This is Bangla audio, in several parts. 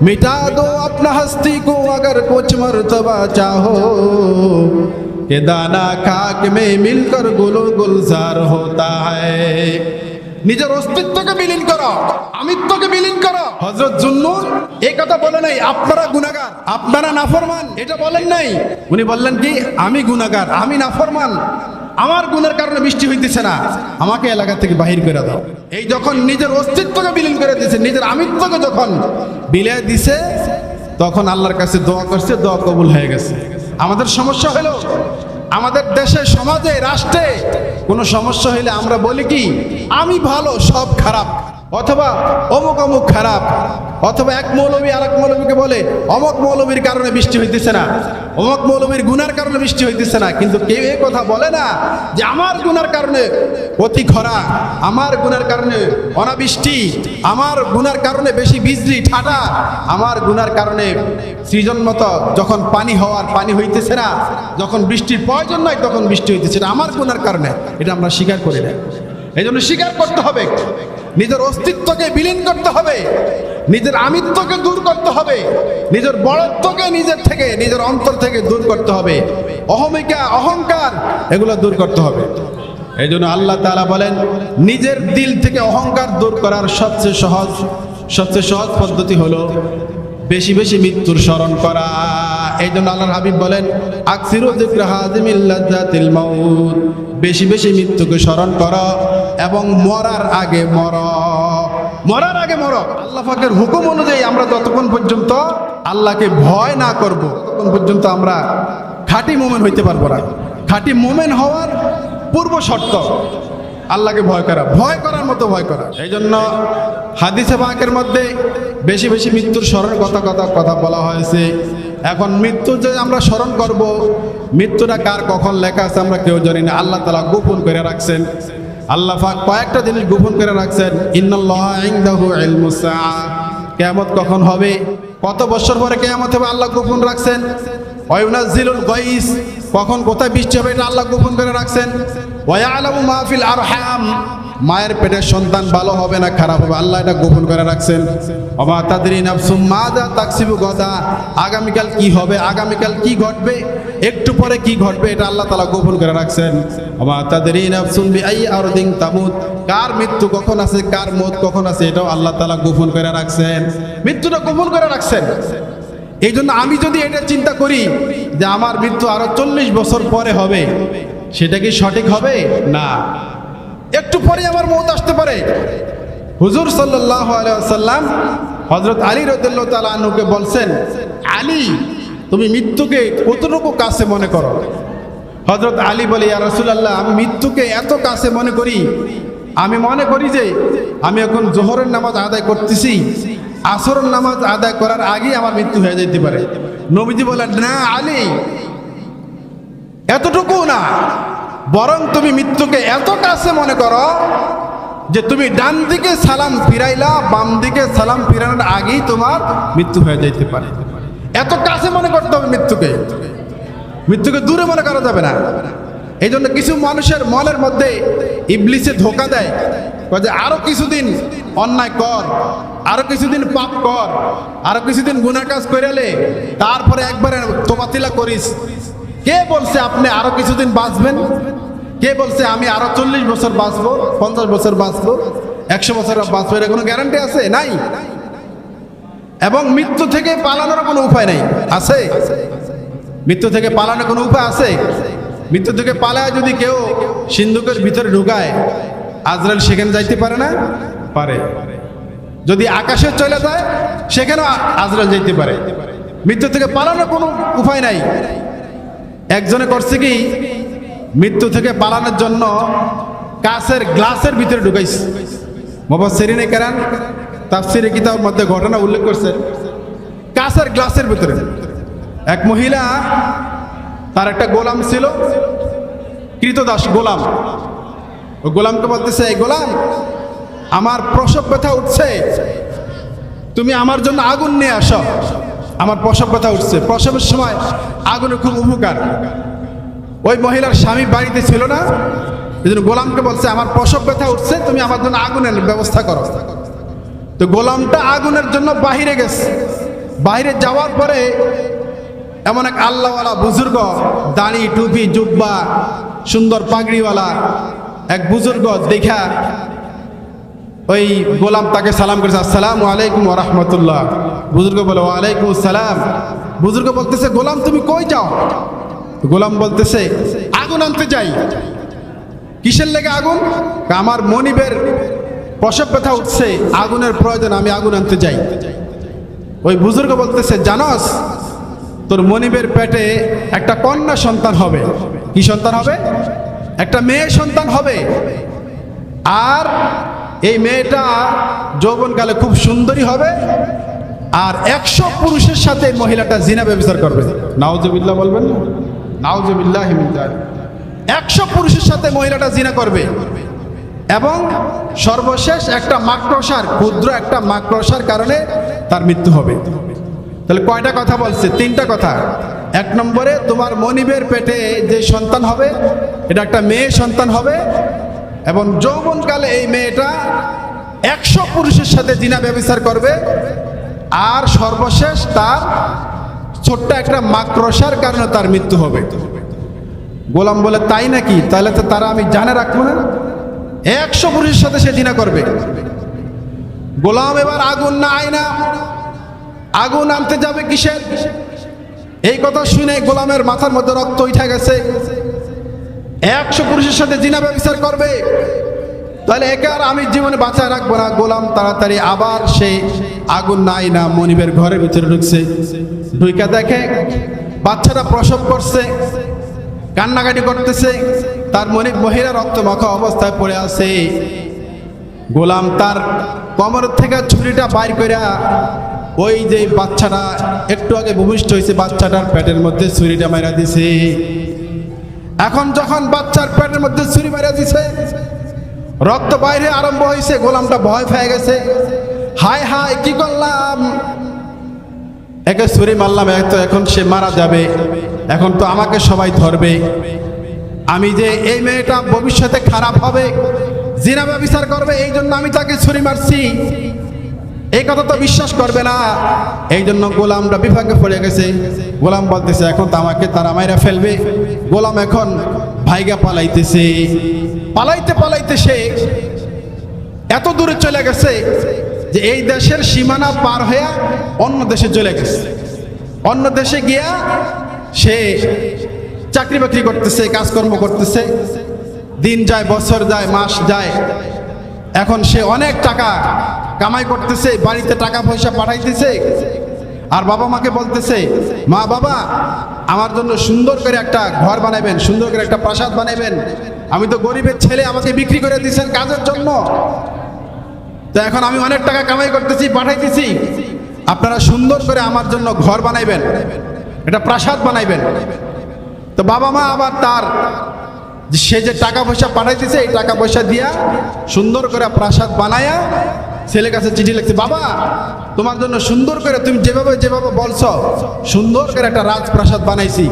मिटा दो अपना हस्ती को अगर कुछ मर्तबा चाहो ये दाना खाक में मिलकर गुलो गुलजार होता है নিজের অস্তিত্বকে বিলীন করো আমিত্বকে বিলীন করো হজরত জুন্নুন এই কথা বলে নাই আপনারা গুনাগার আপনারা নাফরমান এটা বলেন নাই উনি বললেন কি আমি গুনাগার আমি নাফরমান আমার গুণের কারণে বৃষ্টি হইতেছে না, আমাকে এলাকা থেকে বাহির করে দাও। এই যখন নিজের অস্তিত্বকে বিলীন করে দিছে নিজের আমিত্বকে যখন বিলে দিছে তখন আল্লাহর কাছে দোয়া করছে, দোয়া কবুল হয়ে গেছে। আমাদের সমস্যা হলো, আমাদের দেশে, সমাজে, রাষ্ট্রে কোনো সমস্যা হইলে আমরা বলি কি, আমি ভালো, সব খারাপ। অথবা অমুক অমুক খারাপ, অথবা এক মৌলবী আর এক মৌলবীকে বলে, অমক মৌলবীর কারণে বৃষ্টি হইতেছে না, অমক মৌলবীর গুনার কারণে বৃষ্টি হইতেছে না, কিন্তু কেউ এই কথা বলে না যে আমার গুনার কারণে অতি খরা, আমার গুনার কারণে অনাবৃষ্টি, আমার গুনার কারণে বেশি বিজলি, ঠাটা, আমার গুনার কারণে সৃজন মতো যখন পানি হওয়ার পানি হইতেছে না, যখন বৃষ্টির প্রয়োজন নয় তখন বৃষ্টি হইতেছে না আমার গুনার কারণে, এটা আমরা স্বীকার করি না। এই জন্য স্বীকার করতে হবে। নিজের অস্তিত্বকে বিলীন করতে হবে, নিজের আমিত্বকে দূর করতে হবে, নিজের বড়ত্বকে নিজের থেকে, নিজের অন্তর থেকে দূর করতে হবে। অহমিকা, অহংকার, এগুলো দূর করতে হবে। এই জন্য আল্লাহ তাআলা বলেন, নিজের দিল থেকে অহংকার দূর করার সবচেয়ে সহজ সবচেয়ে সহজ পদ্ধতি হলো বেশি বেশি মৃত্যুর স্মরণ করা। এই জন্য আল্লাহর হাবিব বলেন, আকসিরু যিকরা হাজিমিল লাজ্জাতিল মাউত। বেশি বেশি মৃত্যুকে স্মরণ করো এবং মরার আগে মর। মরার আগে মর। আল্লাহ পাকের হুকুম অনুযায়ী আমরা যতক্ষণ পর্যন্ত আল্লাহকে ভয় না করব, ততক্ষণ পর্যন্ত আমরা খাঁটি মোমেন হইতে পারব না। খাঁটি মোমেন হওয়ার পূর্ব শর্ত, আল্লাহকে ভয় করা। ভয় করার মতো ভয় করা। এই জন্য হাদিসে বাঁকের মধ্যে বেশি বেশি মৃত্যুর স্মরণ কথা কথা কথা বলা হয়েছে। এখন মৃত্যু যে আমরা স্মরণ করব, মৃত্যুটা কার কখন লেখা আছে আমরা কেউ জানি না। আল্লাহ তালা গোপন করে রাখছেন। আল্লাহ পাক কয়েকটা জিনিস গোপন করে রাখছেন। কিয়ামত কখন হবে? কত বছর পরে কিয়ামত হবে আল্লাহ গোপন রাখছেন? কখন কোথায় বৃষ্টি হবে এটা আল্লাহ গোপন করে রাখছেন। ওয়ায়ালামু মাহফিল মায়ের পেটের সন্তান ভালো হবে না খারাপ হবে? আল্লাহ এটা গোপন করে রাখছেন। অমা তাদের আগামীকাল কি হবে? আগামীকাল কি ঘটবে? একটু পরে কি ঘটবে? এটা আল্লাহ তালা গোপন করে রাখছেন। অমা তাদের বিআই আরদিন তামুত। কার মৃত্যু কখন আছে? কার মত কখন আছে? এটাও আল্লাহ তালা গোপন করে রাখছেন। মৃত্যুটা গোপন করে রাখছেন। এই জন্য আমি যদি এটা চিন্তা করি যে আমার মৃত্যু আরও চল্লিশ বছর পরে হবে, সেটা কি সঠিক হবে? না। একটু পরে আমার মত আসতে পারে। হুজুর সাল্লাম হজরত আলী রদুল্লাহ বলছেন, আলী, তুমি মৃত্যুকে কতটুকু কাছে মনে করো? হজরত আলী বলে, ইয়া রসুলাল্লাহ, আমি মৃত্যুকে এত কাছে মনে করি। আমি মনে করি যে আমি এখন জোহরের নামাজ আদায় করতেছি। আসরের নামাজ আদায় করার আগেই আমার মৃত্যু হয়ে যেতে পারে। নবীজি বলেন, না, আলী, এতটুকু বরং তুমি মৃত্যুকে এত কাছে মনে করো যে তুমি ডান দিকে সালাম ফিরাইলা, বাম দিকে সালাম ফিরানোর আগেই তোমার মৃত্যু হয়ে যেতে পারে। এত কাছে মনে করতে হবে মৃত্যুকে। মৃত্যুকে দূরে মনে করা যাবে না। এই জন্য কিছু মানুষের মনের মধ্যে ইবলিসে ধোকা দেয় যে আরও কিছুদিন অন্যায় কর, আরও কিছুদিন পাপ কর, আরও কিছুদিন গুনার কাজ করেলে তারপরে একবারে তোবাতিলা করিস। কে বলছে আপনি আরও কিছুদিন বাঁচবেন? কে বলছে আমি আরও চল্লিশ বছর বাঁচবো, পঞ্চাশ বছর বাঁচবো, একশো বছর বাঁচবো? এর কোনো গ্যারান্টি আছে? নাই। এবং মৃত্যু থেকে পালানোর কোনো উপায় নেই। আছে? মৃত্যু থেকে পালানোর কোনো উপায় আছে? মৃত্যু থেকে পালায় যদি কেউ সিন্ধুকের ভিতরে ঢুকায়, আজরাইল সেখানে যাইতে পারে না? পারে। যদি আকাশে চলে যায়, সেখানেও আজরাইল যাইতে পারে। মৃত্যু থেকে পালানোর কোনো উপায় নাই। একজনে করছে কি? মৃত্যু থেকে পালানোর জন্য কাছের গ্লাসের ভিতরে ঢুকাইছে। মোহাম্মদ সেরিনে কেরান তাফসিরে কিতাব মধ্যে ঘটনা উল্লেখ করছে। কাছের গ্লাসের ভিতরে। এক মহিলা, তার একটা গোলাম ছিল, কৃতদাস গোলাম। ও গোলামকে বলতেছে, এই গোলাম, আমার প্রসব ব্যথা উঠছে। তুমি আমার জন্য আগুন নিয়ে আসো। আমার প্রসব কথা উঠছে। প্রসবের সময় আগুনের খুব উপকার। ওই মহিলার স্বামী বাড়িতে ছিল না। এই জন্য গোলামকে বলছে, আমার প্রসব ব্যথা উঠছে, তুমি আমার জন্য আগুনের ব্যবস্থা করো। তো গোলামটা আগুনের জন্য বাহিরে গেছে। বাইরে যাওয়ার পরে এমন এক আল্লাহওয়ালা বুজুর্গ, দাড়ি, টুপি, জুব্বা, সুন্দর পাগড়িওয়ালা এক বুজুর্গ দেখা ওই গোলাম তাকে সালাম করেছে, আসসালামু আলাইকুম রহমতুল্লাহ। বুজুর্গ বলে, ওয়ালাইকুম আসসালাম বুজুর্গ বলতেছে, গোলাম, তুমি কই যাও? গোলাম বলতেছে, আগুন আনতে যাই। কিসের লেগে আগুন? আমার মনিবের প্রসব ব্যথা উঠছে, আগুনের প্রয়োজন, আমি আগুন আনতে যাই। ওই বুজুর্গ বলতেছে, জানস, তোর মনিবের পেটে একটা কন্যা সন্তান হবে। কি সন্তান হবে? একটা মেয়ে সন্তান হবে। আর এই মেয়েটা যৌবনকালে খুব সুন্দরী হবে। আর একশো পুরুষের সাথে মহিলাটা জিনা ব্যবচার করবে। নাওজবিল্লা বলবেন না? নাওজবিল্লাহ একশো পুরুষের সাথে মহিলাটা জিনা করবে। এবং সর্বশেষ একটা মাকড়সার ক্ষুদ্র একটা মাকড়সার কারণে তার মৃত্যু হবে। তাহলে কয়টা কথা বলছে? তিনটা কথা। এক নম্বরে তোমার মনিবের পেটে যে সন্তান হবে এটা একটা মেয়ে সন্তান হবে এবং যৌবনকালে এই মেয়েটা একশো পুরুষের সাথে জিনা ব্যবচার করবে। আর সর্বশেষ তার ছোট্ট একটা মাক্রসার কারণে তার মৃত্যু হবে। গোলাম বলে, তাই নাকি? তাহলে তো তারা আমি জানে রাখব না। একশো পুরুষের সাথে সে জিনা করবে। গোলাম এবার আগুন না আয়না আগুন আনতে যাবে কিসের? এই কথা শুনে গোলামের মাথার মধ্যে রক্ত উঠে গেছে। একশো পুরুষের সাথে জিনা ব্যবচার করবে। তাহলে একে আর আমি জীবনে বাঁচায় রাখব না, গোলাম তাড়াতাড়ি আবার সে আগুন নাই না, মনিবের ঘরের ভিতরে ঢুকছে। ঢুইকা দেখে বাচ্চাটা প্রসব করছে, কান্নাকাটি করতেছে, তার মনিব মহিলা রক্তমাখা অবস্থায় পড়ে আছে। গোলাম তার কমর থেকে ছুরিটা বাইর করে ওই যে বাচ্চাটা একটু আগে ভূমিষ্ঠ হয়েছে বাচ্চাটার পেটের মধ্যে ছুরিটা মারা দিছে। এখন যখন বাচ্চার পেটের মধ্যে ছুরি মারা দিছে রক্ত বাইরে আরম্ভ হয়েছে, গোলামটা ভয় পেয়ে গেছে। হায় হায়, কি করলাম? একে ছুরি মারলাম, এক এখন সে মারা যাবে। এখন তো আমাকে সবাই ধরবে। আমি যে এই মেয়েটা ভবিষ্যতে খারাপ হবে, জিনা বিচার করবে, এই জন্য আমি তাকে ছুরি মারছি। এই কথা তো বিশ্বাস করবে না। এই জন্য গোলামটা বিভাগে পড়ে গেছে। গোলাম বলতেছে, এখন তো আমাকে তারা মাইরা ফেলবে। গোলাম এখন ভাইগা পালাইতেছে। পালাইতে পালাইতে সে এত দূরে চলে গেছে যে এই দেশের সীমানা পার হইয়া অন্য দেশে চলে গেছে। অন্য দেশে গিয়া সে চাকরি বাকরি করতেছে, কাজকর্ম করতেছে। দিন যায়, বছর যায়, মাস যায়। এখন সে অনেক টাকা কামাই করতেছে, বাড়িতে টাকা পয়সা পাঠাইতেছে। আর বাবা মাকে বলতেছে, মা বাবা, আমার জন্য সুন্দর করে একটা ঘর বানাবেন সুন্দর করে একটা প্রাসাদ বানাবেন আমি তো গরিবের ছেলে, আমাকে বিক্রি করে দিচ্ছেন কাজের জন্য। তো এখন আমি অনেক টাকা কামাই করতেছি, পাঠাইতেছি। আপনারা সুন্দর করে আমার জন্য ঘর বানাইবেন এটা প্রাসাদ বানাইবেন। তো বাবা মা আবার তার সে যে টাকা পয়সা পাঠাইতেছে, এই টাকা পয়সা দিয়া সুন্দর করে প্রাসাদ বানায়া ছেলের কাছে চিঠি লিখছে, বাবা, তোমার জন্য সুন্দর করে তুমি যেভাবে যেভাবে বলছো, সুন্দর করে একটা রাজপ্রাসাদ বানাইছি।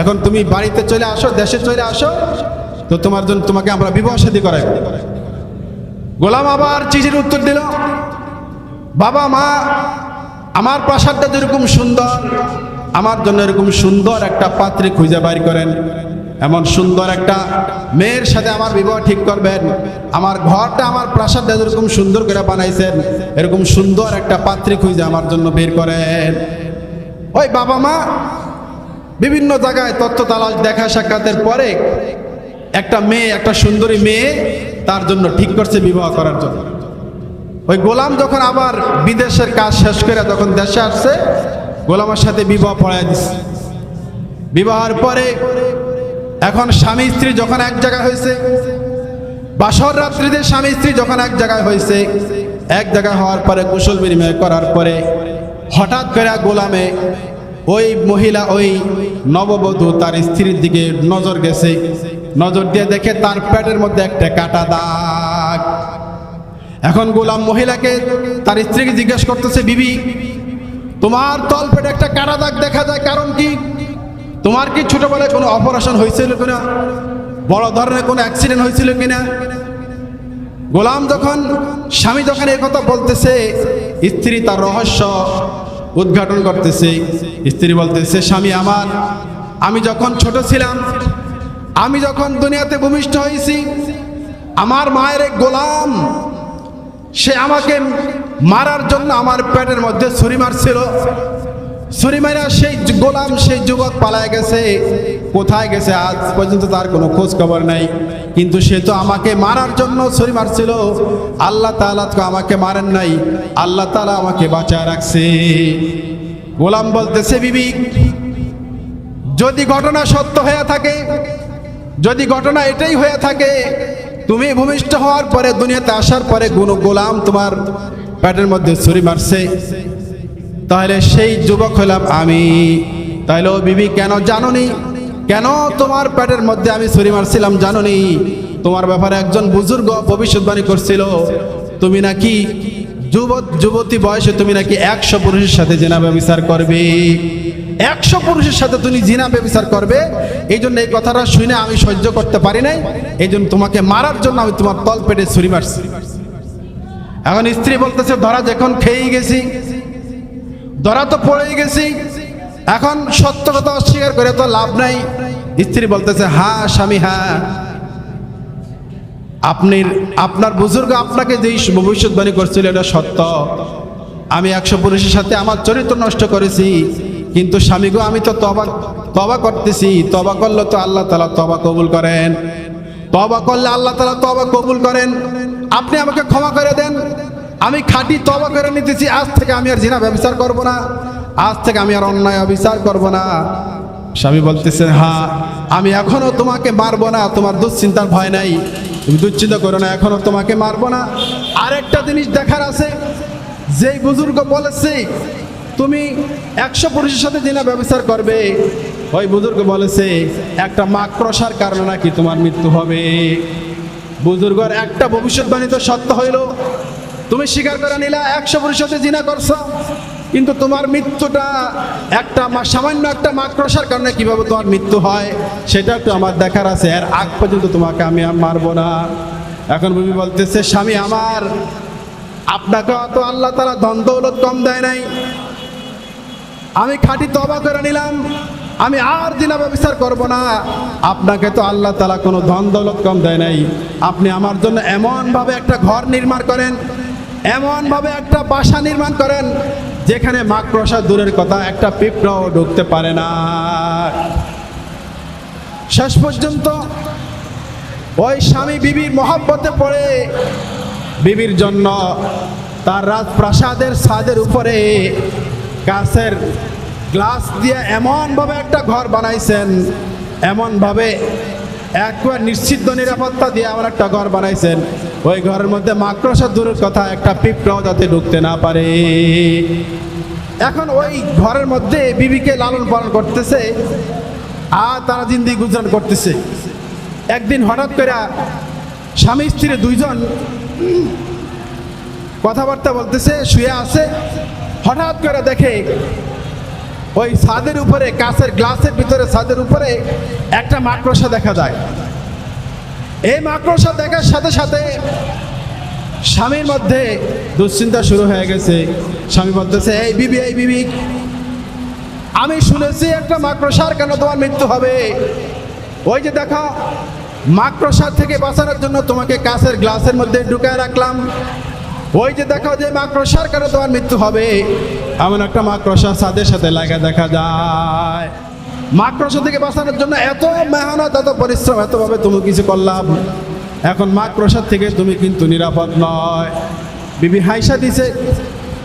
এখন তুমি বাড়িতে চলে আসো, দেশে চলে আসো তো তোমার জন্য তোমাকে আমরা বিবাহ শাদী করাই। গোলাম আবার চিঠির উত্তর দিল, বাবা মা, আমার প্রাসাদটা যেরকম সুন্দর, আমার জন্য এরকম সুন্দর একটা পাত্রী খুঁজে বাইর করেন। এমন সুন্দর একটা মেয়ের সাথে আমার বিবাহ ঠিক করবেন। আমার ঘরটা, আমার প্রাসাদটা যেরকম সুন্দর করে বানাইছেন, এরকম সুন্দর একটা পাত্রী খুঁজে আমার জন্য বের করেন। ওই বাবা মা, বিভিন্ন জায়গায় তত্ত্ব তালাশ, দেখা সাক্ষাতের পরে একটা মেয়ে, একটা সুন্দরী মেয়ে তার জন্য ঠিক করছে বিবাহ করার জন্য। ওই গোলাম যখন আবার বিদেশের কাজ শেষ করে যখন দেশে আসছে, গোলামের সাথে বিবাহ পড়ায় দিচ্ছে বিবাহের পরে এখন স্বামী, স্ত্রী যখন এক জায়গায় হয়েছে, বাসর রাত্রিতে স্বামী, স্ত্রী যখন এক জায়গায় হয়েছে, এক জায়গায় হওয়ার পরে কুশল বিনিময় করার পরে হঠাৎ করে গোলামে ওই মহিলা, ওই নববধূ তার স্ত্রীর দিকে নজর গেছে। নজর দিয়ে দেখে তার পেটের মধ্যে একটা কাটা দাগ। এখন গোলাম মহিলাকে তার স্ত্রীকে জিজ্ঞেস করতেছে, বিবি, তোমার তল পেটে একটা কাটা দাগ দেখা যায়, কারণ কি? তোমার কি ছোটবেলায় কোনো অপারেশন হয়েছিল কিনা? বড় ধরনের কোনো অ্যাক্সিডেন্ট হয়েছিল কিনা? গোলাম যখন স্বামী যখন এই কথা বলতেছে, স্ত্রী তার রহস্য উদ্ঘাটন করতেছে। স্ত্রী বলতেছে, স্বামী আমার, আমি যখন ছোট ছিলাম আমি যখন দুনিয়াতে ভূমিষ্ঠ হয়েছি, আমার মায়ের এক গোলাম, সে আমাকে মারার জন্য আমার পেটের মধ্যে ছুরি মারছিল। ছুরি মারা সেই গোলাম, সেই যুবক পালায় গেছে। কোথায় গেছে? আজ পর্যন্ত তার কোনো খোঁজ খবর নাই। কিন্তু সে তো আমাকে মারার জন্য ছুরি মারছিল। আল্লাহ তাআলা তো আমাকে মারেন নাই। আল্লাহ তালা আমাকে বাঁচায় রাখছে। গোলাম বলতেছে, বিবি, যদি ঘটনা সত্য হয়ে থাকে যদি ঘটনা এটাই হয়ে থাকে, তুমি ভূমিষ্ঠ হওয়ার পরে, দুনিয়াতে আসার পরে কোনো গোলাম তোমার পেটের মধ্যে ছুরি মারছে, তাহলে সেই যুবক হলাম আমি। তাহলে ও বিবি, কেন জাননি? কেন তোমার পেটের মধ্যে আমি ছুরি মারছিলাম জাননি? তোমার ব্যাপারে একজন বুজুর্গ ভবিষ্যৎবাণী করছিল, তুমি নাকি যুবক, যুবতী বয়সে তুমি নাকি একশো পুরুষের সাথে জেনা ব্যবচার করবে? একশো পুরুষের সাথে তুমি জিনা ব্যবচার করবে এই জন্য এই কথাটা শুনে আমি সহ্য করতে পারি নাই। এই জন্য তোমাকে মারার জন্য আমি তোমার তল পেটে ছুরি মারছি। এখন স্ত্রী বলতেছে, ধরা যখন খেয়েই গেছি, ধরা তো পড়েই গেছি, এখন সত্য কথা অস্বীকার করে তো লাভ নাই। স্ত্রী বলতেছে, হা স্বামী, হা। আপনি আপনার বুজুর্গ আপনাকে যেই ভবিষ্যৎবাণী করছিল, এটা সত্য। আমি একশো পুরুষের সাথে আমার চরিত্র নষ্ট করেছি কিন্তু স্বামী গো, আমি তো তবা তবা করতেছি। তবা করলে তো আল্লাহ তালা তবা কবুল করেন। তবা করলে আল্লাহ তালা তবা কবুল করেন। আপনি আমাকে ক্ষমা করে দেন। আমি খাঁটি তবা করে নিতেছি। আজ থেকে আমি আর জিনা ব্যবচার করব না। আজ থেকে আমি আর অন্যায় অবিচার করব না। স্বামী বলতেছে হ্যাঁ আমি এখনও তোমাকে মারবো না। তোমার দুশ্চিন্তার ভয় নাই। তুমি দুশ্চিন্তা করো না, এখনও তোমাকে মারবো না। আরেকটা জিনিস দেখার আছে। যেই বুজুর্গ বলেছে তুমি একশো পুরুষের সাথে জিনা ব্যবচার করবে। ওই বুজুর্গ বলেছে, একটা মাক্রসার কারণে নাকি তোমার মৃত্যু হবে। বুজুর্গর একটা ভবিষ্যৎবাণী তো সত্য হইল। তুমি স্বীকার করে নিলা, একশো পুরুষের সাথে জিনা করছ। কিন্তু তোমার মৃত্যুটা একটা সামান্য একটা মাক্রসার কারণে কীভাবে তোমার মৃত্যু হয়, সেটা একটু আমার দেখার আছে। আর আগ পর্যন্ত তোমাকে আমি আর মারবো না। এখন বিবি বলতেছে, স্বামী আমার, আপনাকে অত আল্লাহ তারা দৌলত কম দেয় নাই। আমি খাঁটি তবা করে নিলাম। আমি আর দিনা ব্যবচার করব না। আপনাকে তো আল্লাহ তালা কোনো ধন দৌলত কম দেয় নাই। আপনি আমার জন্য এমনভাবে একটা ঘর নির্মাণ করেন, এমনভাবে একটা বাসা নির্মাণ করেন, যেখানে মাকড়সা দূরের কথা একটা পিঁপড়াও ঢুকতে পারে না। শেষ পর্যন্ত ওই স্বামী বিবির মহাব্বতে পড়ে, বিবির জন্য তার রাজপ্রাসাদের ছাদের উপরে গাছের গ্লাস দিয়ে এমনভাবে একটা ঘর বানাইছেন, এমনভাবে একবার নিশ্চিত নিরাপত্তা দিয়ে আমার একটা ঘর বানাইছেন। ওই ঘরের মধ্যে মাকড়সা দূরের কথা, একটা পিঁপড়াও যাতে ঢুকতে না পারে। এখন ওই ঘরের মধ্যে বিবিকে লালন পালন করতেছে, আর তারা জিন্দি গুজরান করতেছে। একদিন হঠাৎ করে স্বামী স্ত্রী দুইজন কথাবার্তা বলতেছে, শুয়ে আছে হঠাৎ করে দেখে ওই ছাদের উপরে, কাঁচের গ্লাসের ভিতরে, ছাদের উপরে একটা মাকড়সা দেখা যায়। এই মাকড়সা দেখার সাথে সাথে স্বামীর মধ্যে দুশ্চিন্তা শুরু হয়ে গেছে। স্বামী বলতেছে, এই বিবি এই বিবি, আমি শুনেছি একটা মাকড়সার কেন তোমার মৃত্যু হবে? ওই যে দেখো মাকড়সার থেকে বাঁচানোর জন্য তোমাকে কাছের গ্লাসের মধ্যে ঢুকায় রাখলাম। ওই যে দেখো যে মাকড়সার কেন তোমার মৃত্যু হবে। এমন একটা মাকড়সা সাথে সাথে লাগা দেখা যায়। মাকড়সা থেকে বাঁচানোর জন্য এত মেহনত, এত পরিশ্রম এতভাবে তুমি কিছু করলাম। এখন মাকড়সার থেকে তুমি কিন্তু নিরাপদ নয়। বিবি হাইসা দিছে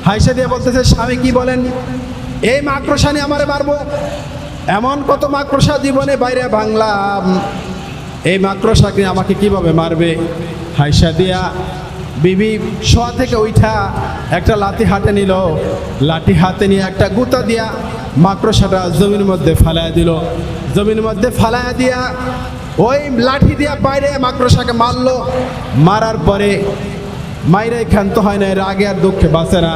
হাইসা দিয়ে বলতেছে, স্বামী, কি বলেন? এই মাকড়সা নিয়ে আমারে মারবো? এমন কত মাকড়সা জীবনে বাইরে ভাঙলাম। এই মাকড়সাকে আমাকে কীভাবে মারবে? হাইসা দিয়া বিবি শোয়া থেকে উঠা একটা লাঠি হাতে নিল। লাঠি হাতে নিয়ে একটা গুতা দিয়া মাকড়সাটা জমির মধ্যে ফালায় দিল। জমির মধ্যে ফালায় দিয়া ওই লাঠি দিয়া বাইরে মাকড়সাকে মারলো। মারার পরে মাইরে ক্ষান্ত হয় না রাগে আর দুঃখে বাঁচে না।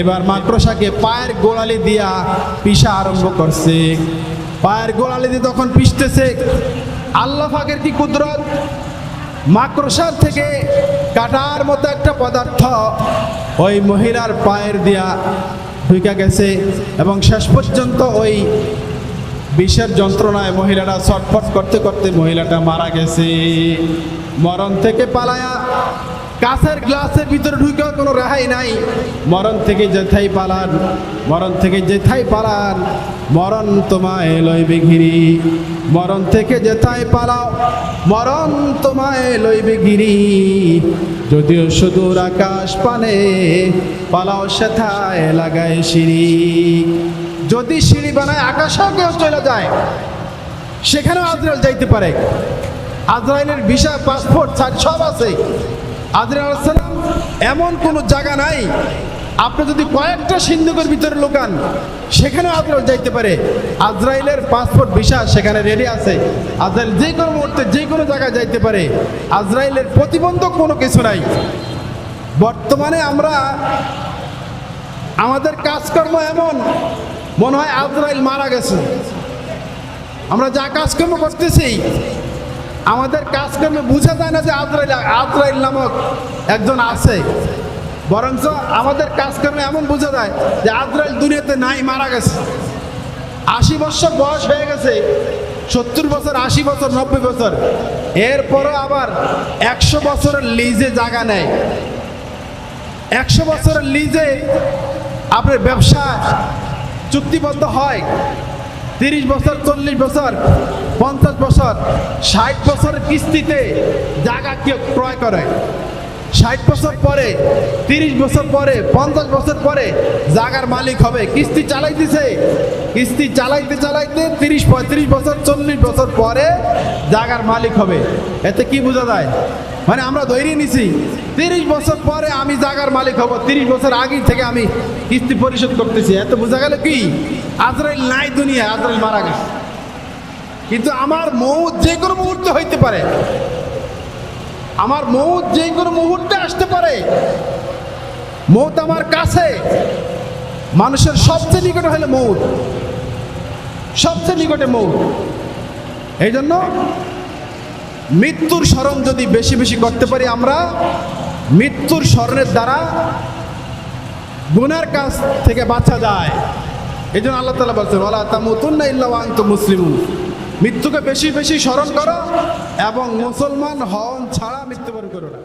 এবার মাকড়সাকে পায়ের গোড়ালি দিয়া পিসা আরম্ভ করছে। পায়ের গোড়ালি দিয়ে তখন পিষতেছে। আল্লাহ ফাকের কি কুদরত? মাকড়সার থেকে কাটার মতো একটা পদার্থ ওই মহিলার পায়ের দিয়া ঢুকে গেছে এবং শেষ পর্যন্ত ওই বিষের যন্ত্রণায় মহিলাটা ছটফট করতে করতে মহিলাটা মারা গেছে। মরণ থেকে পালায়া কাছের গ্লাসের ভিতরে ঢুকেও কোনো রেহাই নাই। মরণ থেকে যেথাই পালান, মরণ থেকে যেথাই পালান, মরণ তোমায় লইবে ঘিরি। মরণ থেকে যেথাই পালাও, মরণ তোমায় লইবে গিরি। যদিও সুদূর আকাশ পানে পালাও, সেথায় লাগায় সিঁড়ি। যদি সিঁড়ি বানায় আকাশেও কেউ চলে যায়, সেখানেও আজরাইল যাইতে পারে। আজরাইলের ভিসা, পাসপোর্ট সব আছে। আলাইসালাম এমন কোনো জায়গা নাই আপনি যদি কয়েকটা সিন্ধুকের ভিতরে লুকান, সেখানেও আজরাইল যাইতে পারে। আজরাইলের পাসপোর্ট ভিসা সেখানে রেডি আছে। আজরাইল যে কোনো মুহূর্তে যে কোনো জায়গায় যাইতে পারে। আজরাইলের প্রতিবন্ধক কোনো কিছু নাই। বর্তমানে আমরা, আমাদের কাজকর্ম এমন, মনে হয় আজরাইল মারা গেছে। আমরা যা কাজকর্ম করতেছি, আমাদের কাজকর্মে বুঝা যায় না যে আজরাইল আজরাইল নামক একজন আছে। বরঞ্চ আমাদের কাজকর্মে এমন বোঝা যায় যে আজরাইল দুনিয়াতে নাই, মারা গেছে। আশি বছর বয়স হয়ে গেছে, সত্তর বছর, আশি বছর, নব্বই বছর। এরপরও আবার একশো বছরের লিজে জায়গা নেয়। একশো বছরের লিজে আপনার ব্যবসা চুক্তিবদ্ধ হয়। তিরিশ বছর, চল্লিশ বছর, পঞ্চাশ বছর, ষাট বছরের কিস্তিতে জায়গা কেউ ক্রয় করে। ষাট বছর পরে, তিরিশ বছর পরে, পঞ্চাশ বছর পরে জাগার মালিক হবে। কিস্তি চালাইতেছে। কিস্তি চালাইতে চালাইতে তিরিশ, পঁয়ত্রিশ বছর, চল্লিশ বছর পরে জাগার মালিক হবে। এতে কি বোঝা যায়? মানে আমরা ধৈর্য নিছি। তিরিশ বছর পরে আমি জাগার মালিক হব। তিরিশ বছর আগেই থেকে আমি কিস্তি পরিশোধ করতেছি। এত বোঝা গেল কি? আজরাইল নাই দুনিয়া আজরাইল মারা গেছে। কিন্তু আমার মৌত যে কোনো মুহূর্তে হইতে পারে। আমার মৌত যে কোনো মুহূর্তে আসতে পারে। মৌত আমার কাছে। মানুষের সবচেয়ে নিকটে হলে মৌত। সবচেয়ে নিকটে মৌত। এই জন্য মৃত্যুর স্মরণ যদি বেশি বেশি করতে পারি আমরা, মৃত্যুর স্মরণের দ্বারা গুনার কাছ থেকে বাঁচা যায়। এই জন্য আল্লাহ তালা বলছেন ওলা তামুতুন্না ইল্লা ওয়ান্ত মুসলিমুন। মৃত্যুকে বেশি বেশি স্মরণ করো এবং মুসলমান হন ছাড়া মৃত্যুবরণ করো না।